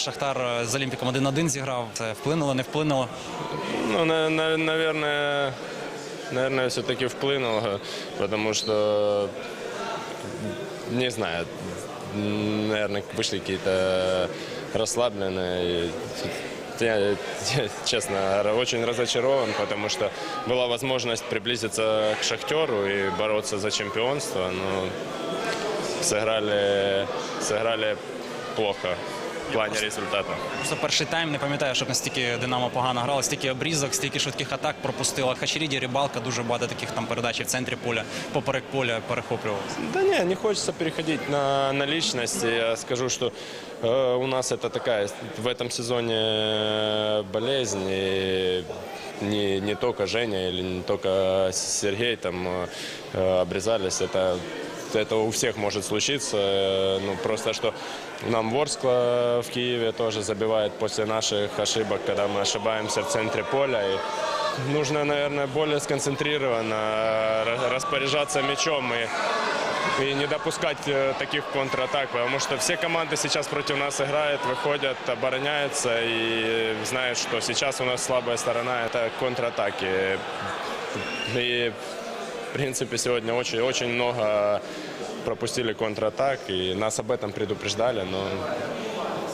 Шахтар е, з Олімпіком 1-1 зіграв. Це вплинуло, не вплинуло. Ну, на- на- наверное, наверное, все-таки вплынуло, потому что, не знаю, м, наверное, вышли какие-то расслабленные. И Я, я, честно, ра- очень разочарован, потому что была возможность приблизиться к Шахтеру и бороться за чемпионство, но сыграли, сыграли плохо в плане результата. Просто перший тайм не пам'ятаю, щоб настільки Динамо погано грало, стільки обрізок, стільки швидких атак пропустила. Хачеріді, Рибалка, дуже багато таких там передач і в центрі поля, поперек поля перехоплювалося. Да не, не хочется переходить на, на личности. Я скажу, что э, у нас это такая в этом сезоне э, болезнь. И не, не только Женя или не только Сергей там э, обрезались. Это, это у всех может случиться. Э, Ну, просто что нам Ворскла в Киеве тоже забивает после наших ошибок, когда мы ошибаемся в центре поля. И нужно, наверное, более сконцентрированно э, распоряжаться мячом и и не допускать э, таких контратак, потому что все команды сейчас против нас играют, выходят, обороняются и знают, что сейчас у нас слабая сторона – это контратаки. И, в принципе, сегодня очень, очень много пропустили контратак, и нас об этом предупреждали, но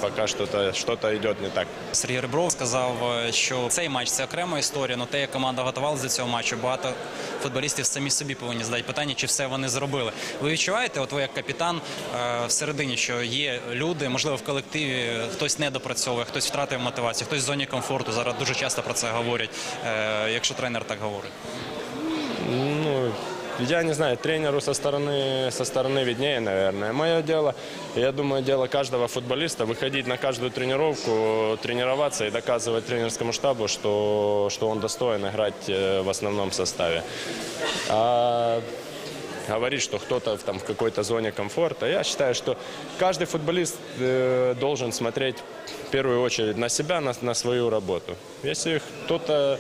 пока что-то что идет не так. Сергій Ребров сказав, що цей матч це окрема історія, але те, як команда готувалася до цього матчу, багато футболістів самі собі повинні задати питання, чи все вони зробили. Ви відчуваєте, от ви як капітан е, всередині, що є люди, можливо, в колективі хтось не допрацьовує, хтось втратив мотивацію, хтось в зоні комфорту. Зараз дуже часто про це говорять, е, якщо тренер так говорить. Ну, я не знаю, тренеру со стороны, со стороны виднее, наверное. Мое дело, я думаю, дело каждого футболиста выходить на каждую тренировку, тренироваться и доказывать тренерскому штабу, что, что он достоин играть э, в основном составе. А говорить, что кто-то там, в какой-то зоне комфорта. Я считаю, что каждый футболист э, должен смотреть в первую очередь на себя, на, на свою работу. Если кто-то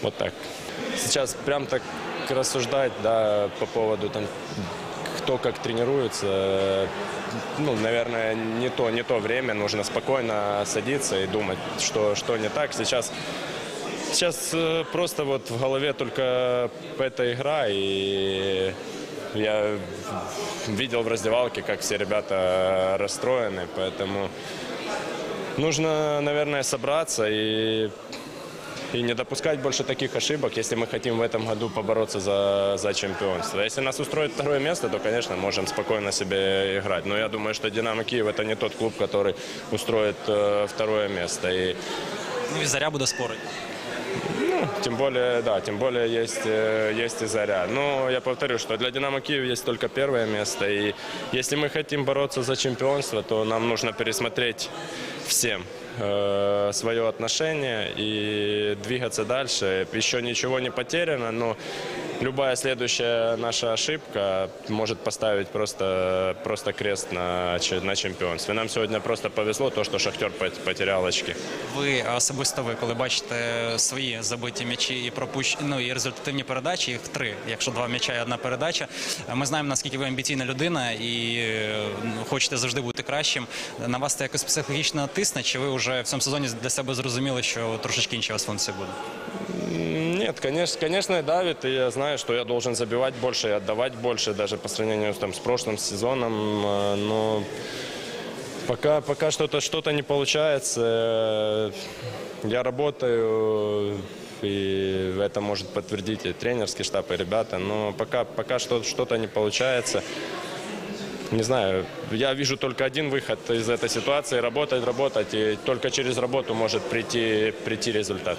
вот так. Сейчас прям так рассуждать, да, по поводу там, кто как тренируется, э, ну, наверное, не то, не то время. Нужно спокойно садиться и думать, что, что не так. Сейчас, сейчас э, просто вот в голове только эта игра, и я видел в раздевалке, как все ребята расстроены, поэтому нужно, наверное, собраться и и не допускать больше таких ошибок, если мы хотим в этом году побороться за, за чемпионство. Если нас устроит второе место, то, конечно, можем спокойно себе играть. Но я думаю, что «Динамо Киев» – это не тот клуб, который устроит э, второе место. И Ну і заря буде спорити. тем более, да, тем более есть, э, есть и «Заря». Но я повторю, что для «Динамо Киев» есть только первое место. И если мы хотим бороться за чемпионство, то нам нужно пересмотреть всем свое отношение и двигаться дальше. Еще ничего не потеряно, но любая следующая наша ошибка может поставить просто, просто крест на, на чемпионстве. Нам сегодня просто повезло то, что «Шахтер» пот- потерял очки. Ви особисто ви, коли бачите свої забиті м'ячі і пропущ... ну, і результативні передачі, їх три, якщо два м'яча і одна передача. Ми знаємо, наскільки ви амбіційна людина і ну, хочете завжди бути кращим. На вас це якось психологічно тисне, чи ви вже в цьому сезоні для себе зрозуміли, що трошечки інші у вас функції буде? Нет, конечно, конечно, и давит, и я знаю, что я должен забивать больше и отдавать больше, даже по сравнению там, с прошлым сезоном, э, но пока, пока что-то что не получается, я работаю, и это может подтвердить и тренерский штаб, и ребята, но пока, пока что- что-то не получается, не знаю, я вижу только один выход из этой ситуации, работать, работать, и только через работу может прийти, прийти результат.